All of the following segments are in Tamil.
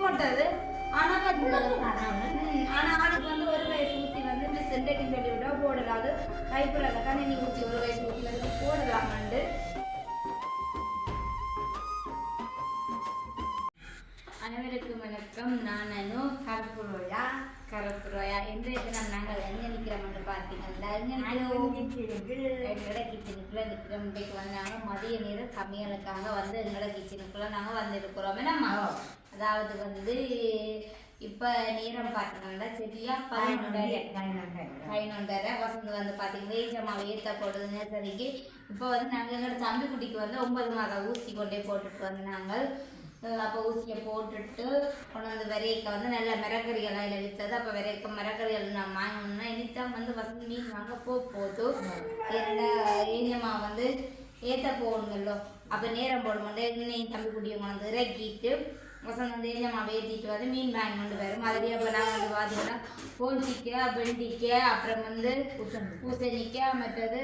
போட்டது ஆனா ஆனா ஆளுக்கு வந்து ஒரு வயசு ஊசி வந்து மிஸ் சென்டேட்டிங் சொல்லி விட்டா போடலாது கைப்புல கணினி ஊசி ஒரு வயசு ஊசி வந்து போடலாமண்டு அனைவருக்கும் வணக்கம். நான் அனு கருப்புரோயா கருப்புரோயா இன்றைய தினம் நாங்கள் எங்கே நிற்கிறோம் என்று பார்த்தீங்கன்னா எங்களோட கிச்சனுக்குள்ளே நிற்கிறோம் இன்றைக்கு வந்தாங்க மதிய நேர சமையலுக்காக வந்து எங்களோட கிச்சனுக்குள்ள நாங்கள் வந்திருக்கிறோம் நம்ம அதாவது வந்து இப்போ நேரம் பார்த்தீங்கன்னா சரியா பதினொன்றரை பதினொன்றரை வசந்து வந்து பார்த்தீங்கன்னா ஏஜமாவை ஏற்ற போடுறது நேசரிக்கு இப்போ வந்து நாங்கள் எங்களோட தம்பி குட்டிக்கு வந்து ஒன்பது மாதம் ஊசி கொண்டே போட்டுட்டு வந்து நாங்கள் அப்போ ஊசியை போட்டுட்டு கொண்டு வந்து விரைக்க வந்து நல்ல மிரக்கறிகள் அதில் விற்றது அப்போ விரைக்க மிரக்கறிகள் நான் வாங்கணும்னா இனித்தான் வந்து வசந்த் மீன் வாங்க போக போதும் என்ன ஏனியம்மா வந்து ஏற்ற போகணுங்களோ அப்போ நேரம் போடும்போது என்னையும் தம்பி குட்டியை கொண்டு வந்து இறக்கிட்டு வசந்த் ஏஞ்சம்மாவை ஏற்றிட்டு வந்து மீன் வாங்கி கொண்டு வரும் மாதிரி அப்போ நாங்கள் வந்து பார்த்தீங்கன்னா போஞ்சிக்காய் வெண்டிக்காய் அப்புறம் வந்து பூசணிக்காய். மற்றது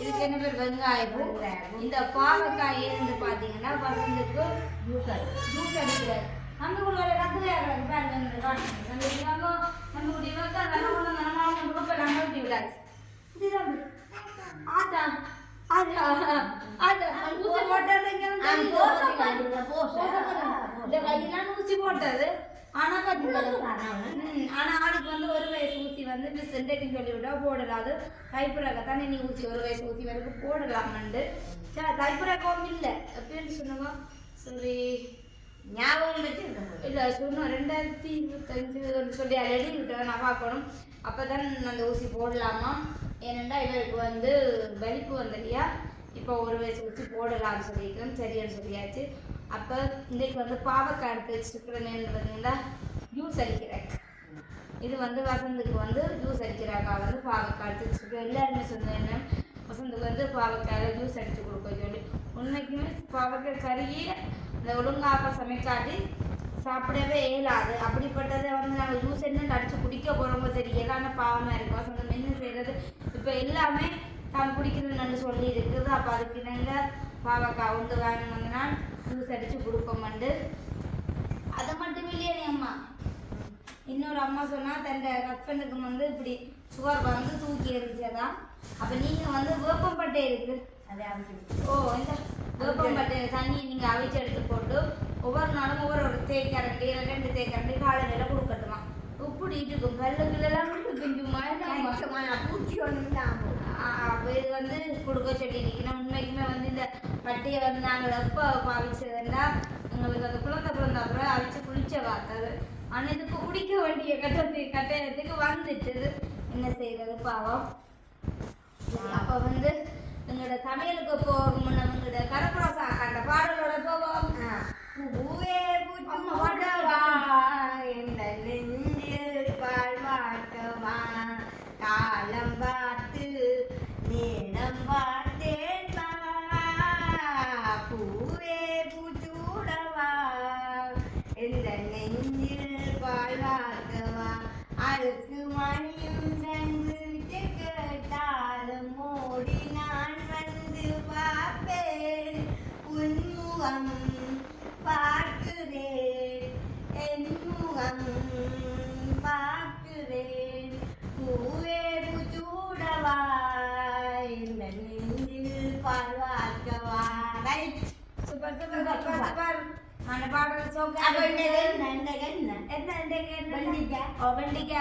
இதுக்கு என்ன பேர்? வெங்காயம் இந்த பாவக்காய் இருந்து பார்த்தீங்கன்னா வசந்துக்கு ஜூஸ் ஜூஸ் அடிக்கிறார் நம்ம கூட கத்துலையா கிடக்கு பாருங்க. நம்ம நம்ம கூட இவங்க நல்ல கூட நல்ல கொடுக்க நம்ம விடாது. இதுதான் ஆத்தா ஊசி போட்டது. ஆனா ஆனா ஆளுக்கு வந்து ஒரு வயசு ஊசி வந்து மிஸ் சென்டேட்டிங் சொல்லி விட்டா போடலாது கைப்புறக்கத்தானே நீ ஊசி ஒரு வயசு ஊசி வரைக்கும் போடலாமண்டு சரி கைப்புறக்கம் இல்லை. எப்படின்னு சொன்னவங்க சரி ஞாபகம் வச்சிருக்கேன் இல்லை சொன்னோம். ரெண்டாயிரத்தி இருபத்தஞ்சு சொல்லி ரெடி விட்டு நான் பார்க்கணும். அப்போ தான் அந்த ஊசி போடலாமா? ஏனெண்டா இவருக்கு வந்து வலிப்பு வந்து இல்லையா இப்போ ஒரு வயசு வச்சு போடலாம்னு சொல்லியிருக்கோம். சரின்னு சொல்லியாச்சு. அப்போ இன்றைக்கு வந்து பாவக்காய் எடுத்து வச்சுருக்கிறேன்னு பார்த்தீங்கன்னா ஜூஸ் அடிக்கிறேன் இது வந்து வசந்துக்கு வந்து ஜூஸ் அடிக்கிறாக்கா வந்து பாவக்காய் எடுத்து வச்சுருக்கோம் எல்லாருமே சொன்னேன் வசந்துக்கு வந்து பாவக்காயில் ஜூஸ் அடித்து கொடுக்க சொல்லி. உண்மைக்குமே பாவக்காய் கறியே இந்த ஒழுங்காக சமைக்காட்டி சாப்பிடவே இயலாது. அப்படிப்பட்டதை வந்து நாங்கள் ஜூஸ் என்ன அடித்து குடிக்க போகிறோமோ சரி எல்லாமே பாவமாக இருக்கும் வசந்தம் என்ன செய்கிறது இப்போ எல்லாமே தான் குடிக்கிறதுன்னு சொல்லி இருக்குது. அப்போ அதுக்கு நாங்கள் பாவக்காய் உண்டு வாங்கி வந்தனா ஜூஸ் அடித்து கொடுப்போம்ண்டு அது மட்டும் இல்லையே அம்மா. இன்னொரு அம்மா சொன்னா தன் ஹஸ்பண்டுக்கு வந்து இப்படி சுகர் வந்து தூக்கி எரிஞ்சதா அப்ப நீங்க வந்து வேப்பம்பட்டை இருக்கு. அதை ஓ இந்த வேப்பம்பட்டை தண்ணியை நீங்க அவிச்சு எடுத்து போட்டு ஒவ்வொரு நாளும் ஒவ்வொரு ஒரு தேய்க்கரண்டி ரெண்டு தேய்க்கரண்டி காலையில கொடுக்கட்டுமா? உப்புடி இருக்கும். பல்லுக்குள்ளெல்லாம் குஞ்சுமா பூச்சி ஒன்று இது வந்து கொடுக்க சொல்லியிருக்கணும் உண்மைக்குமே வந்து இந்த பட்டியை வந்து நாங்கள் எப்போ பாவிச்சதுன்னா எங்களுக்கு அந்த குழந்தை பிறந்த அப்புறம் அவிச்சு குளிச்ச பார்த்தது. ஆனால் இதுக்கு குடிக்க வேண்டிய கட்டத்து கட்டாயத்துக்கு வந்துட்டுது. என்ன செய்யறது பாவம். அப்போ வந்து எங்களோட சமையலுக்கு போகும் முன்ன எங்களோட கரப்புரோசா இன்றைக்கு என்ன? வெண்டிக்காய்.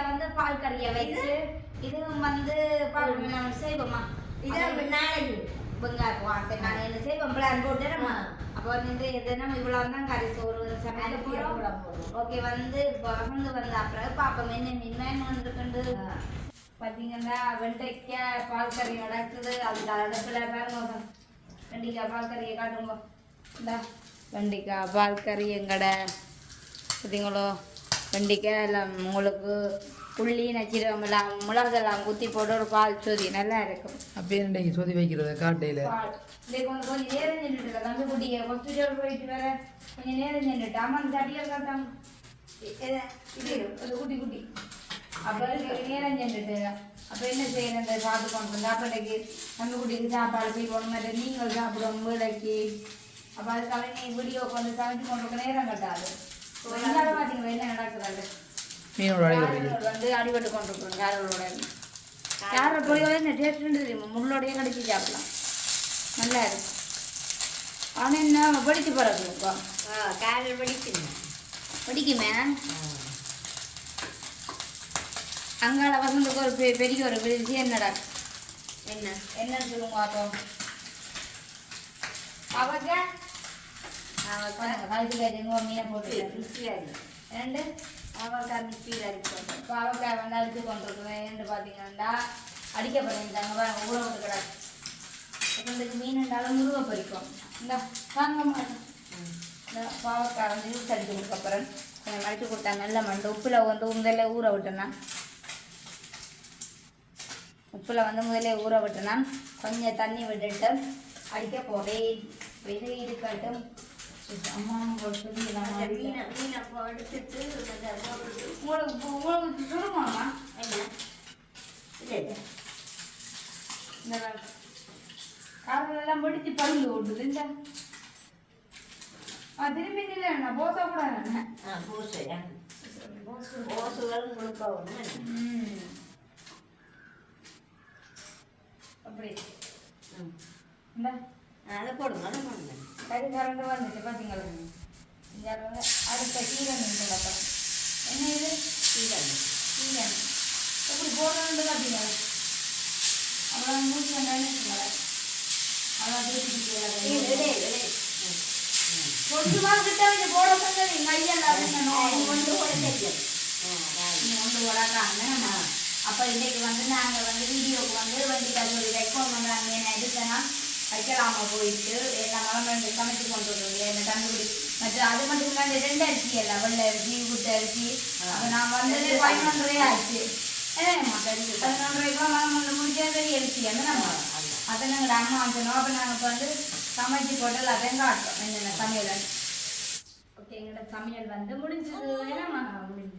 வந்து பால் கறியை வச்சு இதுவும் வந்து நம்ம செய்வோமா? இது நாளைக்கு. வெங்காயம். சரி நாங்கள் என்ன செய்வோம்? பிளான் போட்டு ஆ. அப்போ வந்து தினம் இவ்வளோ தான் கறி சோறு அரிசியை போகிறோம். ஓகே வந்து வசந்து வந்த அப்புறம் பார்ப்போம் என்ன மின்மயம் வந்துருக்குண்டு பார்த்தீங்கன்னா வெண்டைக்காய் பால் கறி நடக்குது அதுக்கு அடுப்பில் பாருங்க வெண்டைக்காய் பால் கறியை காட்டுங்க. இந்தா. வெண்டைக்காய் பால் கறி எங்கட. பார்த்தீங்களோ வெண்டைக்காய் எல்லாம் உங்களுக்கு புள்ளி நச்சிரம் எல்லாம் மிளகெல்லாம் குத்தி போட்டு ஒரு பால் சொதி நல்லா இருக்கும். அப்பயே இன்றைக்கு சொதி வைக்கிறது காட்டையில் கொஞ்சம் கொஞ்சம் நேரம் நின்றுட்டு தம்பி குட்டியை ஹாஸ்பிட்டல் போயிட்டு வர. கொஞ்சம் நேரம் நின்றுட்டு அம்மா இந்த தட்டியை காட்டாங்க இது ஒரு குட்டி குட்டி. அப்போ நேரம் சென்றுட்டு அப்போ என்ன செய்யணும் இந்த சாப்பிட்டு கொண்டு வந்து அப்போ இன்னைக்கு நம்ம குட்டிக்கு சாப்பாடு போய் கொண்டு மாதிரி நீங்கள் சாப்பிடுவோம் வீடைக்கு அப்போ அதுக்காக நீ வீடியோ கொண்டு சமைச்சு கொண்டு நேரம் கட்டாது எங்களால் பார்த்தீங்களா என்ன நடக்குது மீனோட வந்து அடிபட்டு கொண்டிருக்கிறோம் காரங்களோட கார பொரியல் என்ன டேஸ்ட் தெரியுமா முள்ளோடையே கடிச்சு சாப்பிடலாம் நல்லா இருக்கும் ஆனால் என்ன படிச்சு பிறகு இப்போ காதல் படிக்கணும் படிக்குமே அங்கால வசந்துக்கு ஒரு பெ- பெரிய ஒரு விஷயம் என்னடா என்ன என்னன்னு சொல்லுங்க கழிச்சு ஒரு மீனை போட்டு ரெண்டு அவக்காய் மிக்சியில் அடிப்போம் பாவக்காய் வந்து அடித்து கொண்டிருக்குவேன் என்று பார்த்தீங்கன்னா அடிக்கப்பட்டிருந்தாங்க பாருங்க ஊற விட்டு கிடக்கு இப்போ மீன் இருந்தாலும் முருகை பறிக்கும் இந்த வாங்க மாட்டோம் இந்த பாவக்காய் வந்து யூஸ் அடிச்சு கொடுக்க அப்புறம் கொஞ்சம் மடிச்சு கொடுத்தா நல்ல மண்டு உப்பில் வந்து முதல்ல ஊற விட்டேன்னா உப்பில் வந்து முதல்ல ஊற விட்டேன்னா கொஞ்சம் தண்ணி விட்டுட்டு அடிக்க போகிறேன் இது இருக்கட்டும் அம்மா உங்களுக்கு சொல்லி மீனை மீனை எடுத்துட்டு உங்களுக்கு உங்களுக்கு சொல்லுமாம்மா என்ன இல்லை. இந்த காரணம் எல்லாம் படிச்சு பருந்து ஓட்டுது இந்த திரும்பி இல்லை நான் போச கூட என்ன அப்படி. இந்த. அதை போடுங்க அதை போடுங்க. கறி கரண்டு வந்துச்சு பார்த்தீங்களா இந்த வந்து அடுத்த கீரை மீன் அப்புறம் என்ன இது? சீரகம் கீரை. எப்படி போடணுன்றது அப்படிங்க அவ்வளோ மூச்சு அவ்வளோ இல்லை திருப்பி இல்லை இல்லை கொஞ்சமா கிட்ட வச்சு போட அப்படின்னு கொண்டு தெரியும் ராய் நீ கொண்டு வராங்க அப்ப இன்னைக்கு வந்து நாங்க வந்து வீடியோக்கு வந்து வண்டிக்கு ஒரு ரெக்கார்ட் பண்றாங்க. என்ன எடுத்தனா வைக்கலாமா போயிட்டு எல்லாம் மலம் சமைச்சு கொண்டு வருவது என்ன தந்துபடி மற்றும் அது மட்டும் இல்லாம ரெண்டு அரிசி எல்லாம் வெள்ளை அரிசி குட்டை அரிசி அப்ப நான் வந்தது பதினொன்றரை ஆச்சு ஏமா பதினொன்றரை ரூபாய் மலம் வந்து முடிஞ்ச பெரிய அரிசி அந்த நம்ம? அதை நாங்கள் அம்மா சொன்னோம் அப்போ நாங்கள் இப்போ வந்து சமைச்சு போட்டு எல்லாத்தையும் காட்டுறோம். என்னென்ன சமையல் ஓகே எங்களோட சமையல் வந்து முடிஞ்சது. என்னம்மா?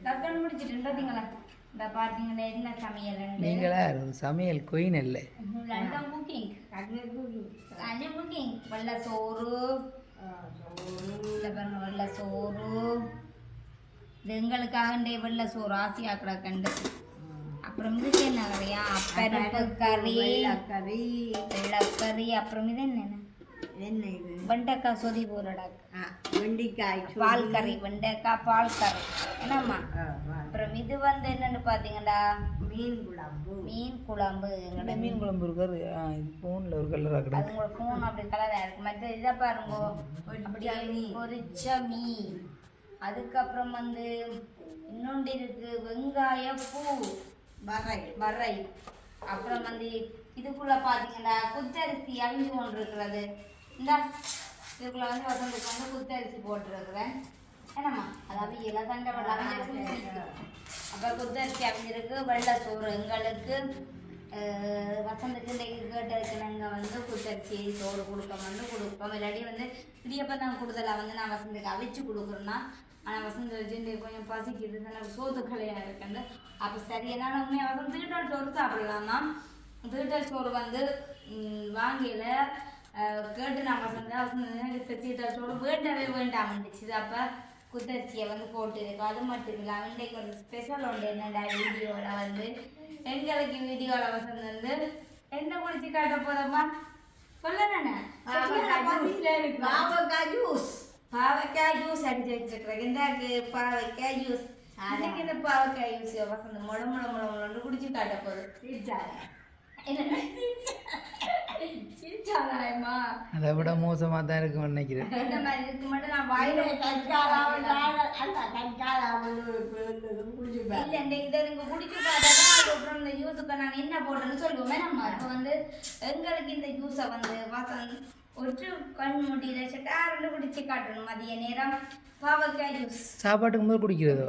டக்குன்னு முடிச்சிட்டு பார்த்தீங்களா இந்த பார்த்தீங்கன்னா என்ன சமையல் நீங்களா? சமையல் கொயின் இல்லை லண்டன் குக்கிங் வெண்டைக்காய் சொதி. பால் கறி வெண்டைக்காய் பால் கறி என்னம்மா. அப்புறம் இது வந்து என்னன்னு பாத்தீங்கன்னா மீன் குழம்பு. மீன் குழம்பு எங்களோட இந்த மீன் குழம்பு இருக்காரு ஃபோனில் ஒரு கலராக அது கிடக்கு. உங்களோட ஃபோன் அப்படி கலரா இருக்கு மற்ற இதை பாருங்க. அப்படியே பொரிச்ச மீன். அதுக்கப்புறம் வந்து இன்னொன்று இருக்கு. வெங்காய பூ வரை வரை. அப்புறம் வந்து இதுக்குள்ள பாத்தீங்கன்னா குத்தரிசி அழிஞ்சு கொண்டு இருக்கிறது. இந்த இதுக்குள்ள வந்து வசந்துக்கு வந்து குத்தரிசி போட்டிருக்கிறேன். என்னம்மா? அதாவது தண்டை வெள்ளம் அப்புறம் குத்தரிசி அழிஞ்சிருக்கு வெள்ளை சோறு எங்களுக்கு. வசந்துக்கு இந்த கேட்டதுக்கு நாங்கள் வந்து குத்தரிசி சோறு கொடுப்போம் வந்து கொடுப்போம். இல்லாட்டி வந்து இடியப்பம் தான் கூடுதலாக வந்து நான் வசந்துக்கு அவிச்சு கொடுக்குறேன்னா ஆனால் வசந்த வச்சு இந்த கொஞ்சம் பசிக்குது எனக்கு சோத்து கலையாக இருக்குன்னு. அப்போ சரியான உண்மையாக வசந்த் தீட்டல் சோறு சாப்பிடலாமா தீட்டல் சோறு வந்து அஹ், கேட்டு நான் வசந்த வசந்த தீட்டல் சோறு வேண்டவே வேண்டாமண்டுச்சு அப்போ. குத்தரிசியை வந்து போட்டுருக்கு. அது மட்டும் இல்லாமல் இன்றைக்கு ஒரு ஸ்பெஷல் உண்டு என்னடா வீடியோவில் வந்து எங்களுக்கு வீடியோவில் வசந்த் வந்து என்ன குடிச்சு காட்ட நானே பாவக்காய் ஜூஸ் பாவக்காய் ஜூஸ் அடிச்சு வச்சிருக்கிறேன். இந்த பாவக்காய் ஜூஸ் அன்னைக்கு இந்த பாவக்காய் ஜூஸ் வசந்த் முட முட முட முடன்னு குடிச்சு காட்ட சிரிச்சாதாயமா அதை விட மோசமாக தான் இருக்கும்னு நினைக்கிறேன். நான் என்ன போட்டேன்னு சொல்லுவோமே நம்ம இப்போ வந்து எங்களுக்கு இந்த ஜூஸை வந்து வசந்த் ஒற்று கண் மூடியில் சட்டாரண்டு குடிச்சு காட்டணும் மதிய நேரம் பாவக்காய் ஜூஸ் சாப்பாட்டுக்கு முதல் குடிக்கிறதோ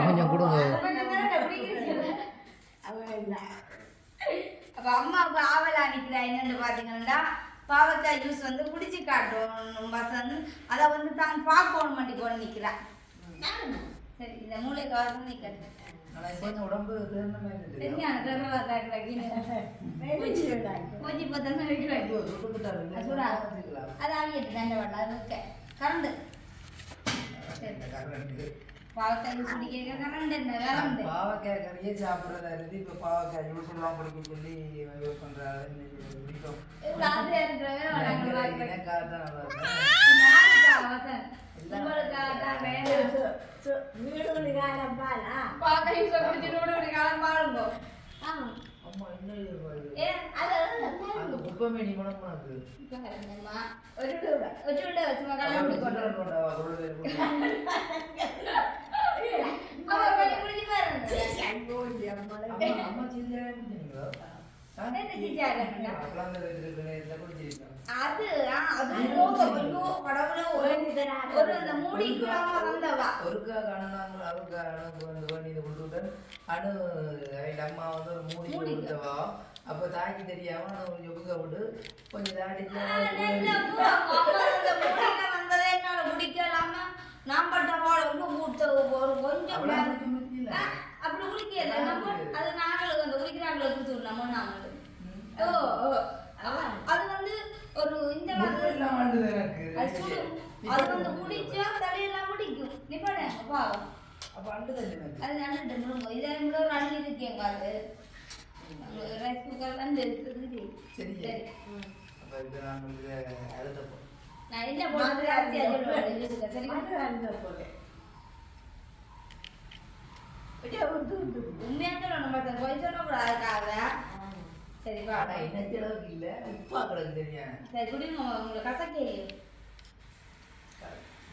கொஞ்சம் கொடுங்க. அப்ப அம்மாவுக்கு ஆவலா நிக்கிறா என்னன்னு பாத்தீங்கன்னா பாவக்காய் ஜூஸ் வந்து குடிச்சு காட்டும் வசந்த் அதை வந்து தான் பார்க்கணும் மட்டும் கொண்டு நிக்கிறா சரி இந்த மூளைக்கு இப்போ இந்த உடம்பு கரண்டு. பாவக்காய் கறியே சாப்பிடுறதா இருந்து இப்ப பாவக்காய் ஜூஸ் எல்லாம் குடிக்க சொல்லி யூஸ் பண்றாரு. பிடிக்கும். எனக்காக தான் நல்லா இருக்கும். அது. அது கடவுளே ஒரு ஒரு வந்தவா? வந்து அணு அம்மா வந்து ஒரு மூடி கொடுத்தவா அப்போ தாக்கி தெரியாம நான் கொஞ்சம் விட்டு கொஞ்சம் வந்ததே என்னால குடிக்கலாம நான் பட்ட வந்து மூத்த ஒரு கொஞ்சம் அப்படி குடிக்கல நம்ம அது நாங்களுக்கு அந்த குடிக்கிறாங்களை கொடுத்து நாங்களுக்கு ஓ அது வந்து ஒரு இந்த மாதிரி அது வந்து குடிச்சா தலையெல்லாம் முடிக்கும் நீ பாரு பாவம் அப்போ அண்டு தண்ணி அது நல்லது முழுங்க இதை கூட ஒரு அள்ளி இருக்கேங்க அது ரைஸ் குக்கர் தான் இருக்குது சரி சரி அப்போ நான் நான் என்ன போடுறது அரிசி போய் இல்லை உப்பா கிடக்கு குடிங்க உங்களுக்கு கசக்கே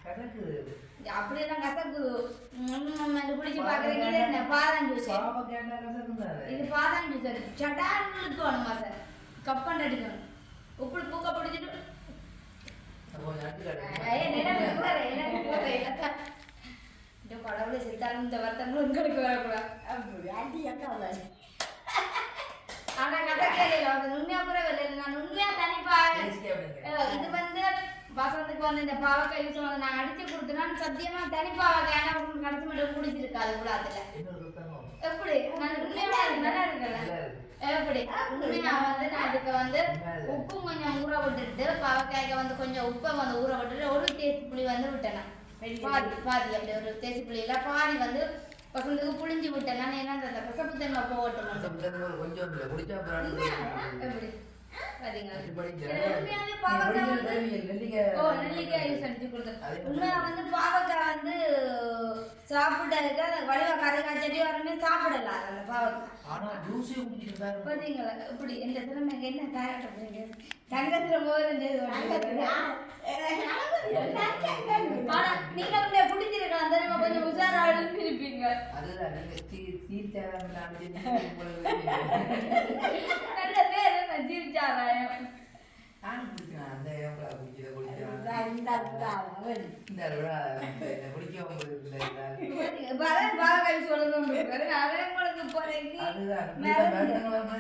அப்படியெல்லாம் கசக்கு. ஒன்று பிடிச்சி பார்க்குறீங்க என்ன பாதாம் ஜூஸ் இது பாதாம் ஜூஸ் சட்டான்னு இருக்கணுமா சார்? கப்பன் அடிக்கணும் உப்பு பூக்க பிடிச்சிட்டு. கடவுளை செத்தாலும் இந்த வருத்தங்களும் உங்களுக்கு வரக்கூடாது. ஆனா கதை தெரியல அது உண்மையா புறவில்லை நான் உண்மையா தனிப்பா இது வந்து வசந்துக்கு வந்து இந்த பாவக்காய் யூஸ் வந்து நான் அடிச்சு கொடுத்தேன்னா சத்தியமா தனி பாவக்காய் ஆனா வசந்த் கடைசி மட்டும் குடிச்சிருக்காது கூட அதுல. எப்படி? உண்மையா நல்லா இருக்குல்ல எப்படி? உண்மையா வந்து நான் இதுக்கு வந்து உப்பு கொஞ்சம் ஊற விட்டுட்டு பாவக்காய்க்கு வந்து கொஞ்சம் உப்பை வந்து ஊற விட்டுட்டு ஒரு தேசி புளி வந்து விட்டேன். பாதி பாதி அப்படி ஒரு தேசி புளியில பாதி வந்து வசந்துக்கு புளிஞ்சு விட்டேன் நான். ஏன்னா அந்த கசப்பு தன்மை போகட்டும். நீங்க கொஞ்சம் உஷாரா இருப்பீங்க அதுதான் நல்ல பேர் என்ன ஜீவிச்சாராயம் குடிச்சேன் அந்த குடிச்சேன் இந்த குடிக்க சொல்லணும் அவன் உங்களுக்கு போறேன்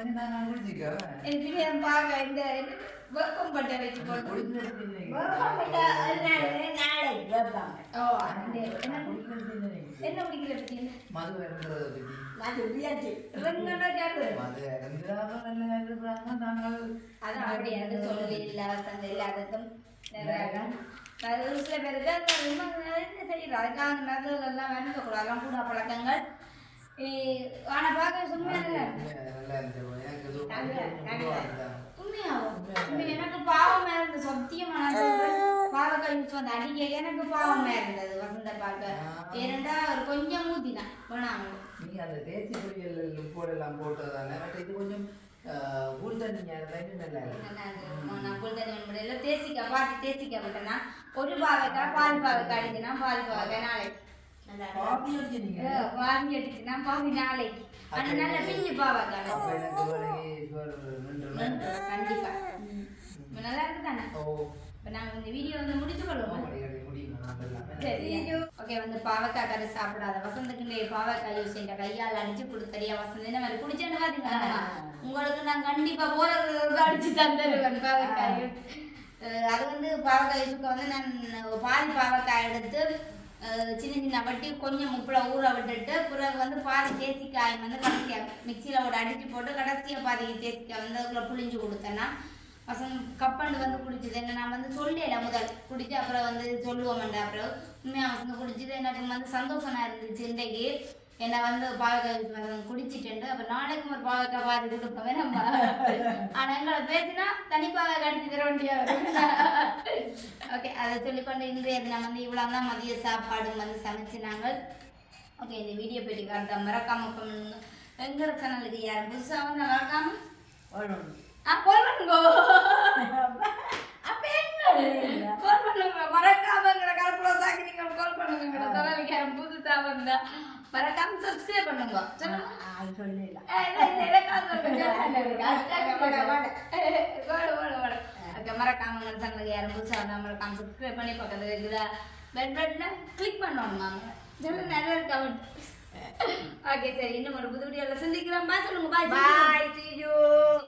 நான் நான் குடிச்சிக்கேன் எனக்கு என் பாக இந்த வெப்பம் பட்ட வச்சு போட்டு குடிக்கிறது? ஓ அந்த என்ன என்ன குடிக்கிற பத்தி மது பத்தி இவங்களோட கேட்டு மது இறங்குறாங்க நல்ல இருக்கிறாங்க நாங்கள் அதான் அப்படி எனக்கு சொல்லி இல்ல வசந்த இல்ல அதுக்கும் அது ஒரு சில பேருக்கு என்ன செய்யறது அதுக்காக அந்த மருந்துகள் எல்லாம் வேணுக்கூடாது கூட பழக்கங்கள் இ- ஆனா பார்க்க சும்மா இல்லை நல்லா இருந்துச்சு எனக்கு இது நல்ல, நல்ல. இதுதான். உண்மையாவும் உண்மை எனக்கு பாவமா இருந்தது பாவக்காய் யூஸ் வந்து அடிக்க எனக்கு பாவமா இருந்தது வசந்த பார்க்க ஏனெண்டா ஒரு கொஞ்சம் ஊத்தினா வேணாம் நீங்க அந்த தேசிய பொரியல் உப்போடு எல்லாம் போட்டதானே? பட் இது கொஞ்சம் நல்லா இருக்கும் நான் குளித்தண்ணி முடியல. தேசிக்காய் பாதி தேசிக்காய் விட்டேன்னா ஒரு பாவைக்காய் பாதி பாவைக்காய் அடிச்சுனா பாதி பாவைக்காய் நாளைக்கு. காபி அடிச்சீங்க அஹ் பாதி அடிச்சுனா பாதி நாளைக்கு. ஆனா நல்ல பிஞ்சு பாவைக்காய். அப்ப எனக்கு வேலைக்கு சுவர் நின்று கண்டிப்பா. இப்ப நல்லா இருக்கு தானே ஓ. இப்ப நாங்க இந்த வீடியோ வந்து முடிச்சு கொள்வோம் ஓகே வந்து பாவக்காய் கறி சாப்பிடாத வசந்தக்குண்டே பாவக்காய் யூஸ் என்ற கையால் அடிச்சு கொடுத்தறியா வசந்த் இந்த மாதிரி குடிச்சேன்னு பாத்தீங்களா உங்களுக்கு நான் கண்டிப்பா போறது அடிச்சு தந்துடுவேன் பாவக்காய். அஹ் அது வந்து பாவக்காய் வந்து நான் பாதி பாவக்காய் எடுத்து சின்ன சின்ன வட்டி கொஞ்சம் உப்புல ஊற விட்டுட்டு பிறகு வந்து பாதி தேசிக்காய் வந்து கடைசியாக மிக்சியில் ஒரு அடிச்சு போட்டு கடைசியாக பாதி தேசிக்காய் வந்து அதுக்குள்ள புளிஞ்சு கொடுத்தேன்னா பசங்க கப்பண்டு வந்து குடிச்சது. என்ன நான் வந்து சொல்லல முதல். குடிச்சு அப்புறம் வந்து சொல்லுவோம்டா அப்புறம். உண்மையாக பசங்க குடிச்சது. எனக்கு வந்து சந்தோஷமா இருந்துச்சு இன்றைக்கு. என்ன வந்து பாவக்காய் குடிச்சிட்டு அப்ப நாளைக்கு ஒரு பாவக்காய் பாதி கொடுப்போமே. நம்ம ஆனா எங்களை பேசினா தனி பாவக்காய் அடிச்சு தர வேண்டிய ஓகே அதை சொல்லிக்கொண்டு இன்றைய தினம் வந்து இவ்வளவு தான் மதிய சாப்பாடு வந்து சமைச்சு நாங்கள். ஓகே இந்த வீடியோ போயிட்டு காட்ட மறக்காம பண்ணுங்க எங்களோட சேனலுக்கு யார் புதுசா வந்து மறக்காம. ஆ கால் பண்ணுங்க அப்ப என்ன கால் பண்ணுங்க மறக்காம எங்களை கலப்புல சாக்கி நீங்க கால் பண்ணுங்க எங்களோட சேனலுக்கு யார் புதுசா வந்தா மறக்காம சப்ஸ்கிரைப் பண்ணுங்க. சொல்லுங்க. மறக்காம சேனலுக்கு யாரும் புதுசா வந்தா மறக்காம சப்ஸ்கிரைப் பண்ணி பக்கத்துல இருக்கிற பெல் பட்டனை கிளிக் பண்ணணும் மாமா சொல்ல நிறைய இருக்கு? ஓகே சரி. இன்னும் ஒரு புது வீடியோல சந்திக்கிறோம். பாய் சொல்லுங்க. பாய் you.